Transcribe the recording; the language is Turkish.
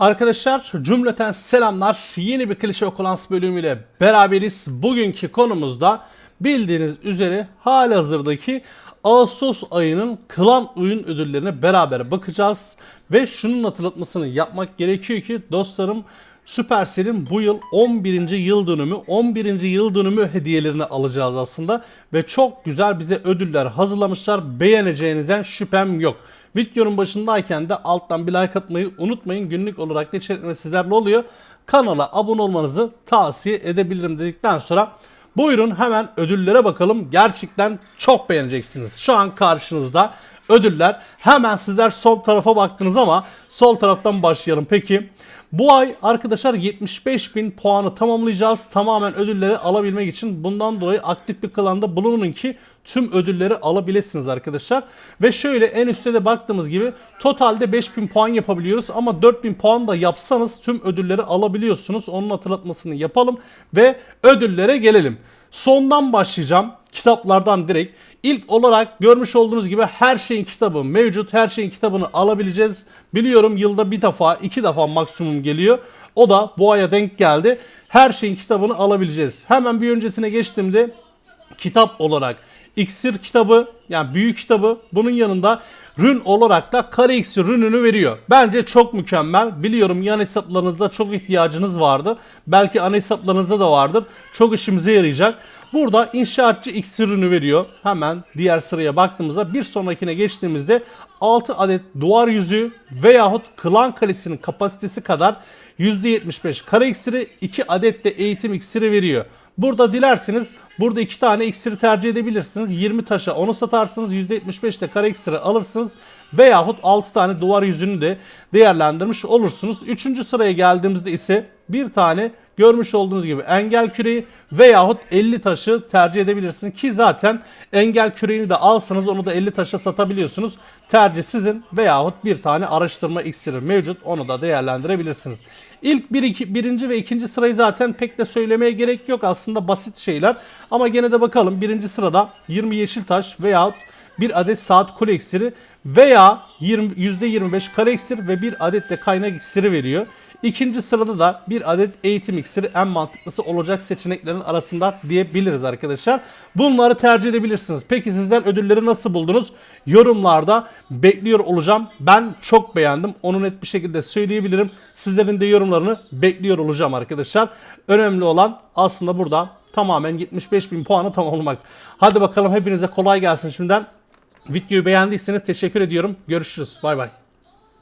Arkadaşlar cümleten selamlar. Yeni bir klişe okulans bölümüyle beraberiz. Bugünkü konumuzda bildiğiniz üzere halihazırdaki Ağustos ayının klan oyun ödüllerine beraber bakacağız. Ve şunun hatırlatmasını yapmak gerekiyor ki dostlarım Supercell'in bu yıl 11. yıl dönümü 11. yıl dönümü hediyelerini alacağız aslında ve çok güzel bize ödüller hazırlamışlar. Beğeneceğinizden şüphem yok. Videonun başındayken de alttan bir like atmayı unutmayın. Günlük olarak da içerikler sizlerle oluyor. Kanala abone olmanızı tavsiye edebilirim dedikten sonra buyurun hemen ödüllere bakalım. Gerçekten çok beğeneceksiniz. Şu an karşınızda ödüller. Hemen sizler sol tarafa baktınız ama sol taraftan başlayalım. Peki bu ay arkadaşlar 75 bin puanı tamamlayacağız. Tamamen ödülleri alabilmek için bundan dolayı aktif bir klanda bulunun ki tüm ödülleri alabilirsiniz arkadaşlar. Ve şöyle en üstte de baktığımız gibi totalde 5000 puan yapabiliyoruz ama 4000 puan da yapsanız tüm ödülleri alabiliyorsunuz. Onun hatırlatmasını yapalım ve ödüllere gelelim. Sondan başlayacağım. Kitaplardan direkt. İlk olarak görmüş olduğunuz gibi her şeyin kitabı mevcut. Her şeyin kitabını alabileceğiz. Biliyorum yılda bir defa, iki defa maksimum geliyor. O da bu aya denk geldi. Her şeyin kitabını alabileceğiz. Hemen bir öncesine geçtiğimde kitap olarak İksir kitabı yani büyük kitabı bunun yanında rün olarak da kare iksir rününü veriyor. Bence çok mükemmel. Biliyorum yan hesaplarınızda çok ihtiyacınız vardı. Belki ana hesaplarınızda da vardır. Çok işimize yarayacak. Burada inşaatçı iksir rünü veriyor. Hemen diğer sıraya baktığımızda bir sonrakine geçtiğimizde 6 adet duvar yüzüğü veyahut klan kalesinin kapasitesi kadar %75 kare iksiri 2 adet de eğitim iksiri veriyor. Burada dilerseniz burada 2 tane iksiri tercih edebilirsiniz. 20 taşa onu satarsınız. %75 de kare iksiri alırsınız. Veyahut 6 tane duvar yüzünü de değerlendirmiş olursunuz. 3. sıraya geldiğimizde ise bir tane görmüş olduğunuz gibi engel küreği veyahut 50 taşı tercih edebilirsiniz ki zaten engel küreğini de alsanız onu da 50 taşa satabiliyorsunuz. Tercih sizin veyahut bir tane araştırma iksiri mevcut onu da değerlendirebilirsiniz. İlk bir, iki, birinci ve ikinci sırayı zaten pek de söylemeye gerek yok aslında basit şeyler ama gene de bakalım birinci sırada 20 yeşil taş veyahut bir adet saat kule iksiri veya 20, %25 kare iksir ve bir adet de kaynak iksiri veriyor. İkinci sırada da bir adet eğitim iksiri en mantıklısı olacak seçeneklerin arasında diyebiliriz arkadaşlar. Bunları tercih edebilirsiniz. Peki sizler ödülleri nasıl buldunuz? Yorumlarda bekliyor olacağım. Ben çok beğendim. Onu net bir şekilde söyleyebilirim. Sizlerin de yorumlarını bekliyor olacağım arkadaşlar. Önemli olan aslında burada tamamen 75 bin puanı tamamlamak. Hadi bakalım hepinize kolay gelsin şimdiden. Videoyu beğendiyseniz teşekkür ediyorum. Görüşürüz. Bay bay.